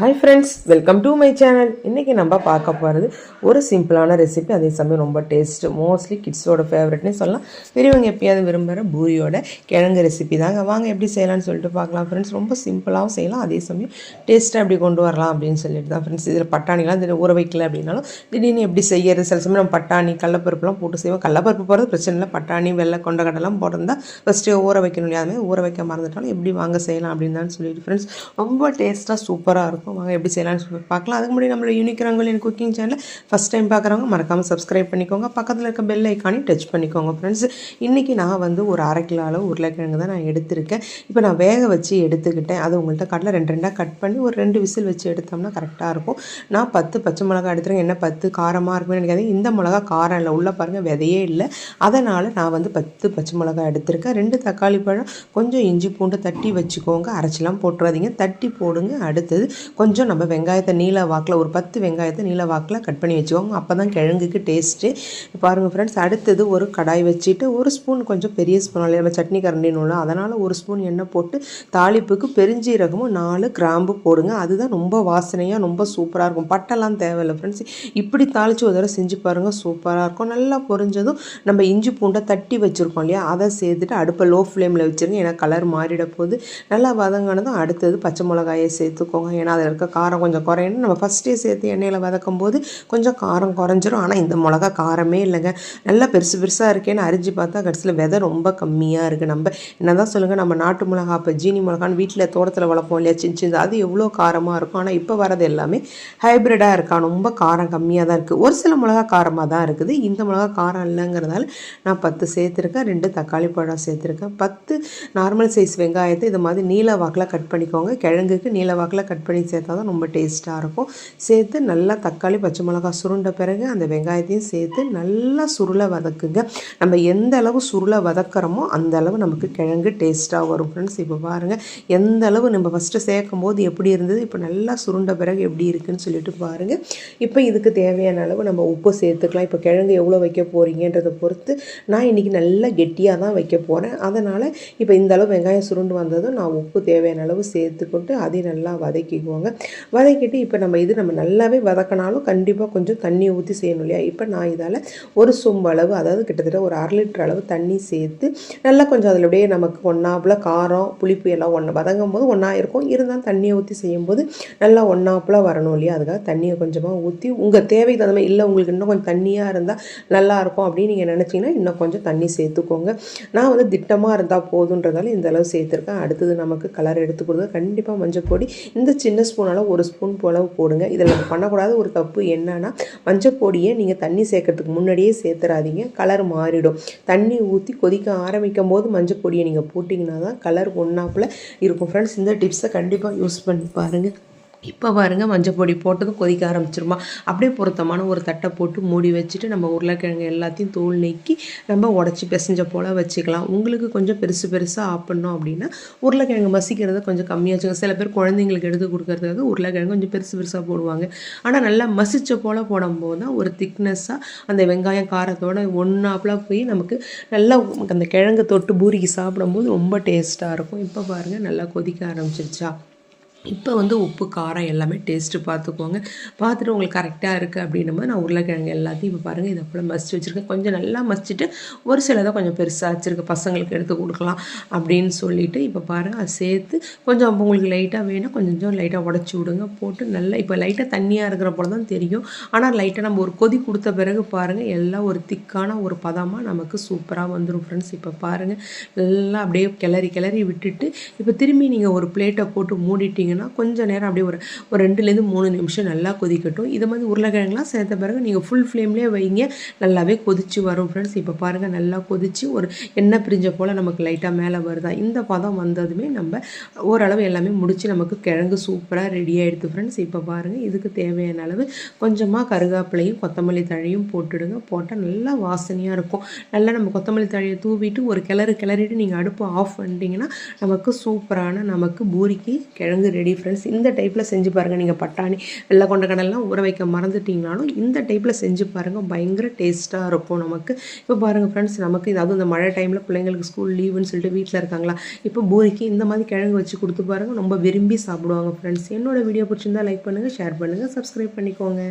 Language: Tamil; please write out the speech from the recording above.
Hi friends welcome to my channel இன்றைக்கி நம்ம பார்க்க போகிறது ஒரு சிம்பிளான ரெசிபி அதே சமயம் ரொம்ப டேஸ்ட்டு மோஸ்ட்லி கிட்ஸோட ஃபேவரட்னே சொல்லலாம். பெரியவங்க எப்பயாவது விரும்புகிற பூரியோட கிழங்கு ரெசிபி தாங்க. வாங்க எப்படி செய்யலாம்னு சொல்லிட்டு பார்க்கலாம் ஃப்ரெண்ட்ஸ் ரொம்ப சிம்பிளாகவும் செய்யலாம். அதே சமயம் டேஸ்ட்டாக எப்படி கொண்டு வரலாம் அப்படின்னு சொல்லிட்டு தான் ஃப்ரெண்ட்ஸ் இதில் பட்டாணிலாம் திடீர் ஊற வைக்கல அப்படின்னாலும் திடீர்னு எப்படி செய்யறது? சில சமயம் நம்ம பட்டாணி கடலப்பருப்புலாம் போட்டு செய்வோம். கடலப்பருப்பு போகிறது பிரச்சனை இல்லை. பட்டாணி வெள்ளை கொண்டக்கடலாம் போட்டிருந்தா ஃபஸ்ட்டு ஊற வைக்கணும். இல்லையா அதுமாதிரி ஊற வைக்க மறந்துட்டாலும் எப்படி வாங்க செய்யலாம் அப்படின்னு தான் சொல்லிட்டு ஃப்ரெண்ட்ஸ் ரொம்ப டேஸ்ட்டாக சூப்பராக இருக்கும். வாங்க எப்படி செய்யலாம்னு சொல்லி பார்க்கலாம். அதுக்கு முன்னாடி நம்மளோட யூனிக் ரங்கோலியன் குக்கிங் சேனல் ஃபஸ்ட் டைம் பார்க்குறவங்க மறக்காமல் சப்ஸ்கிரைப் பண்ணிக்கோங்க. பக்கத்தில் இருக்க பெல் ஐக்கானையும் டச் பண்ணிக்கோங்க ஃப்ரெண்ட்ஸ் இன்றைக்கி நான் வந்து ஒரு அரை கிலோ அளவு உருளைக்கிழங்கு தான் நான் எடுத்திருக்கேன். இப்போ நான் வேக வச்சு எடுத்துக்கிட்டேன். அது உங்கள்கிட்ட கடல ரெண்டு ரெண்டாக கட் பண்ணி ஒரு ரெண்டு விசில் வச்சு எடுத்தோம்னா கரெக்டாக இருக்கும். நான் பத்து பச்சை மிளகா எடுத்துருக்கேன். என்ன பத்து காரமாக இருக்குன்னு நினைக்காது இந்த மிளகா காரம் இல்லை. உள்ளே பாருங்கள் விதையே இல்லை. அதனால் நான் வந்து பத்து பச்சை மிளகா எடுத்திருக்கேன். ரெண்டு தக்காளி பழம் கொஞ்சம் இஞ்சி பூண்டு தட்டி வச்சுக்கோங்க. அரைச்சிலாம் போட்டுறாதீங்க. தட்டி போடுங்க. அடுத்தது கொஞ்சம் நம்ம வெங்காயத்தை நீல வாக்கில் ஒரு பத்து வெங்காயத்தை நீல வாக்கில் கட் பண்ணி வச்சுக்கோங்க. அப்போ தான் கிழங்குக்கு டேஸ்ட்டு பாருங்கள் ஃப்ரெண்ட்ஸ் அடுத்தது ஒரு கடாய் வச்சுட்டு ஒரு ஸ்பூன் கொஞ்சம் பெரிய ஸ்பூன் நம்ம சட்னி கரண்டினுள்ள அதனால் ஒரு ஸ்பூன் எண்ணெய் போட்டு தாளிப்புக்கு பெருஞ்சீரகமும் நாலு கிராம்பு போடுங்க. அதுதான் ரொம்ப வாசனையாக ரொம்ப சூப்பராக இருக்கும். பட்டெல்லாம் தேவையில்லை ஃப்ரெண்ட்ஸ் இப்படி தாளித்து ஒரு தடவை செஞ்சு பாருங்கள் சூப்பராக இருக்கும். நல்லா பொரிஞ்சதும் நம்ம இஞ்சி பூண்டை தட்டி வச்சுருக்கோம் இல்லையா அதை சேர்த்துட்டு அடுப்பை லோ ஃப்ளேமில் வச்சுருங்க. ஏன்னா கலர் மாறிட போகுது நல்லா வதங்கினதும் அடுத்தது பச்சை மிளகாயை சேர்த்துக்கோங்க. ஏன்னா அதில் இருக்க காரம் கொஞ்சம் குறையணும். நம்ம ஃபஸ்ட்டே சேர்த்து எண்ணெயில் வதக்கும் போது கொஞ்சம் காரம் குறைஞ்சிரும். ஆனால் இந்த மிளகா காரமே இல்லைங்க. நல்லா பெருசு பெருசாக இருக்கேன்னு அரிஞ்சு பார்த்தா கடைசியில் விதை ரொம்ப கம்மியாக இருக்குது நம்ம என்ன தான் சொல்லுங்கள் நம்ம நாட்டு மிளகா இப்போ ஜீனி மிளகான்னு வீட்டில் தோட்டத்தில் வளர்ப்போம் இல்லையா? சின்ன சின்ன அது எவ்வளோ காரமாக இருக்கும். ஆனால் இப்போ வரது எல்லாமே ஹைப்ரிடாக இருக்கா. ரொம்ப காரம் கம்மியாக தான் இருக்குது ஒரு சில மிளகா காரமாக தான் இருக்குது. இந்த மிளகா காரம் இல்லைங்கிறதால நான் பத்து சேர்த்துருக்கேன். ரெண்டு தக்காளி பழம் சேர்த்துருக்கேன். பத்து நார்மல் சைஸ் வெங்காயத்தை இது மாதிரி நீல வாக்கில் கட் பண்ணிக்கோங்க. கிழங்குக்கு நீல வாக்கில் கட் பண்ணி சேர்த்தா தான் ரொம்ப டேஸ்ட்டாக இருக்கும். சேர்த்து நல்லா தக்காளி பச்சை மிளகா சுருண்ட பிறகு அந்த வெங்காயத்தையும் சேர்த்து நல்லா சுருளை வதக்குங்க. நம்ம எந்த அளவு சுருளை வதக்குறோமோ அந்த அளவு நமக்கு கிழங்கு டேஸ்ட்டாக வரும் ஃப்ரெண்ட்ஸ் இப்போ பாருங்கள் எந்த அளவு நம்ம ஃபஸ்ட்டு சேர்க்கும் போது எப்படி இருந்தது இப்போ நல்லா சுருண்ட பிறகு எப்படி இருக்குதுன்னு சொல்லிட்டு பாருங்கள் இப்போ இதுக்கு தேவையான அளவு நம்ம உப்பு சேர்த்துக்கலாம். இப்போ கிழங்கு எவ்வளோ வைக்க போகிறீங்கன்றதை பொறுத்து நான் இன்றைக்கி நல்லா கெட்டியாக தான் வைக்க போகிறேன் அதனால் இப்போ இந்த அளவு வெங்காயம் சுருண்டு வந்ததும் நான் உப்பு தேவையான அளவு சேர்த்துக்கொண்டு அதையும் நல்லா வதக்கிக்குவோங்க வதக்கிட்டு இப்போ நம்ம இது நம்ம நல்லாவே வதக்கினாலும் கண்டிப்பாக கொஞ்சம் தண்ணி ஊற்றி செய்யணும் இல்லையா? இப்போ நான் இதால் ஒரு சொம்பு அளவு அதாவது கிட்டத்தட்ட ஒரு அரை லிட்டர் அளவு தண்ணி சேர்த்து நல்லா கொஞ்சம் அதில் அப்படியே நமக்கு ஒன்றாப்புல காரம் புளிப்பு எல்லாம் ஒன்று வதங்கும் போது ஒன்றா இருக்கும். இருந்தாலும் தண்ணியை ஊற்றி செய்யும்போது நல்லா ஒன்றாப்புல வரணும் இல்லையா? அதுக்காக தண்ணியை கொஞ்சமாக ஊற்றி உங்கள் தேவைக்கு தகுந்த மாதிரி இல்லை உங்களுக்கு இன்னும் கொஞ்சம் தண்ணியாக இருந்தால் நல்லாயிருக்கும் அப்படின்னு நீங்கள் நினச்சிங்கன்னா இன்னும் கொஞ்சம் தண்ணி சேர்த்துக்கோங்க. நான் வந்து திட்டமாக இருந்தால் போதுன்றதால இந்த அளவு சேர்த்துருக்கேன். அடுத்தது நமக்கு கலர் எடுத்து கொடுங்க. கண்டிப்பாக மஞ்சள் பொடி இந்த சின்ன ஸ்பூனால் ஒரு ஸ்பூன் போலவு போடுங்க. இதில் பண்ணக்கூடாத ஒரு தப்பு என்னன்னா மஞ்சள் பொடியை நீங்கள் தண்ணி சேர்க்கறதுக்கு முன்னாடியே சேர்த்துறாதீங்க. கலர் மாறிடும். தண்ணி ஊற்றி கொதிக்க ஆரம்பிக்கும் போது மஞ்சள் பொடியை நீங்கள் போட்டிங்கன்னா தான் கலர் ஒன்றாப்பில் இருக்கும். ஃப்ரெண்ட்ஸ் இந்த டிப்ஸை கண்டிப்பாக யூஸ் பண்ணி பாருங்கள் இப்போ பாருங்கள் மஞ்சள் பொடி போட்டதும் கொதிக்க ஆரம்பிச்சிருமா. அப்படியே பொருத்தமான ஒரு தட்டை போட்டு மூடி வச்சுட்டு நம்ம உருளைக்கிழங்கு எல்லாத்தையும் தோல் நீக்கி நம்ம உடச்சி பிசைஞ்ச போல் வச்சுக்கலாம். உங்களுக்கு கொஞ்சம் பெருசு பெருசாக ஆப்பிடணும் அப்படின்னா உருளைக்கிழங்கு மசிக்கிறத கொஞ்சம் கம்மியாக வச்சுக்கோங்க. சில பேர் குழந்தைங்களுக்கு எடுத்து கொடுக்கறதுக்காக உருளைக்கிழங்கு கொஞ்சம் பெருசு பெருசாக போடுவாங்க. ஆனால் நல்லா மசிச்ச போல் போடும்போது தான் ஒரு திக்னஸ்ஸாக அந்த வெங்காயம் காரத்தோட ஒன்றாப்பில் போய் நமக்கு நல்லா அந்த கிழங்கு தொட்டு பூரிக்கு சாப்பிடும்போது ரொம்ப டேஸ்ட்டாக இருக்கும். இப்போ பாருங்கள் நல்லா கொதிக்க ஆரம்பிச்சிருச்சா. இப்போ வந்து உப்பு காரம் எல்லாமே டேஸ்ட்டு பார்த்துக்கோங்க. பார்த்துட்டு உங்களுக்கு கரெக்டாக இருக்குது அப்படின்னும் போது நான் உருளைக்கிழங்கு எல்லாத்தையும் இப்போ பாருங்கள் இதை போல் மசிச்சு வச்சுருக்கேன். கொஞ்சம் நல்லா மசிச்சுட்டு ஒரு சிலதை கொஞ்சம் பெருசாக வச்சுருக்கேன் பசங்களுக்கு எடுத்து கொடுக்கலாம் அப்படின்னு சொல்லிவிட்டு இப்போ பாருங்கள் அதை சேர்த்து கொஞ்சம் உங்களுக்கு லைட்டாக வேணும் கொஞ்சம் கொஞ்சம் லைட்டாக உடச்சி விடுங்க. போட்டு நல்லா இப்போ லைட்டாக தண்ணியாக இருக்கிற போல தான் தெரியும். ஆனால் லைட்டாக நம்ம ஒரு கொதி கொடுத்த பிறகு பாருங்கள் எல்லாம் ஒரு திக்கான ஒரு பதமாக நமக்கு சூப்பராக வந்துடும் ஃப்ரெண்ட்ஸ் இப்போ பாருங்கள் நல்லா அப்படியே கிளறி கிளறி விட்டுட்டு இப்போ திரும்பி நீங்கள் ஒரு பிளேட்டை போட்டு மூடிட்டீங்க வச்சிங்கன்னா கொஞ்சம் நேரம் அப்படியே ஒரு ஒரு ரெண்டுலேருந்து மூணு நிமிஷம் நல்லா கொதிக்கட்டும். இது மாதிரி உருளைக்கிழங்குலாம் சேர்த்த பிறகு நீங்கள் ஃபுல் ஃப்ளேம்லேயே வைங்க. நல்லாவே கொதிச்சு வரும் ஃப்ரெண்ட்ஸ் இப்போ பாருங்கள் நல்லா கொதிச்சு ஒரு எண்ணெய் பிரிஞ்ச போல் நமக்கு லைட்டாக மேலே வருதா? இந்த பதம் வந்ததுமே நம்ம ஓரளவு எல்லாமே முடித்து நமக்கு கிழங்கு சூப்பராக ரெடி ஆகிடுது ஃப்ரெண்ட்ஸ் இப்போ பாருங்கள் இதுக்கு தேவையான அளவு கொஞ்சமாக கருகாப்பிலையும் கொத்தமல்லி தழையும் போட்டுடுங்க. போட்டால் நல்லா வாசனையாக இருக்கும். நல்லா நம்ம கொத்தமல்லி தழையை தூவிட்டு ஒரு கிளறு கிளறிட்டு நீங்கள் அடுப்பு ஆஃப் பண்ணிட்டீங்கன்னா நமக்கு சூப்பரான நமக்கு பூரிக்கு கிழங்கு ரெடி ஃப்ரெண்ட்ஸ் இந்த டைப்பில் செஞ்சு பாருங்கள் நீங்கள் பட்டாணி வெள்ளை கொண்ட கடலாம் ஊற வைக்க மறந்துட்டிங்கனாலும் இந்த டைப்பில் செஞ்சு பாருங்கள் பயங்கர டேஸ்ட்டாக இருக்கும் நமக்கு. இப்போ பாருங்கள் ஃப்ரெண்ட்ஸ் நமக்கு இது அதுவும் இந்த மழை டைமில் பிள்ளைங்களுக்கு ஸ்கூல் லீவுன்னு சொல்லிட்டு வீட்டில் இருக்காங்களா? இப்போ பூரிக்கு இந்த மாதிரி கிழங்கு வச்சு கொடுத்து பாருங்கள் ரொம்ப விரும்பி சாப்பிடுவாங்க ஃப்ரெண்ட்ஸ் என்னோட வீடியோ பிடிச்சிருந்தா லைக் பண்ணுங்கள் ஷேர் பண்ணுங்கள் சப்ஸ்கிரைப் பண்ணிக்கோங்க.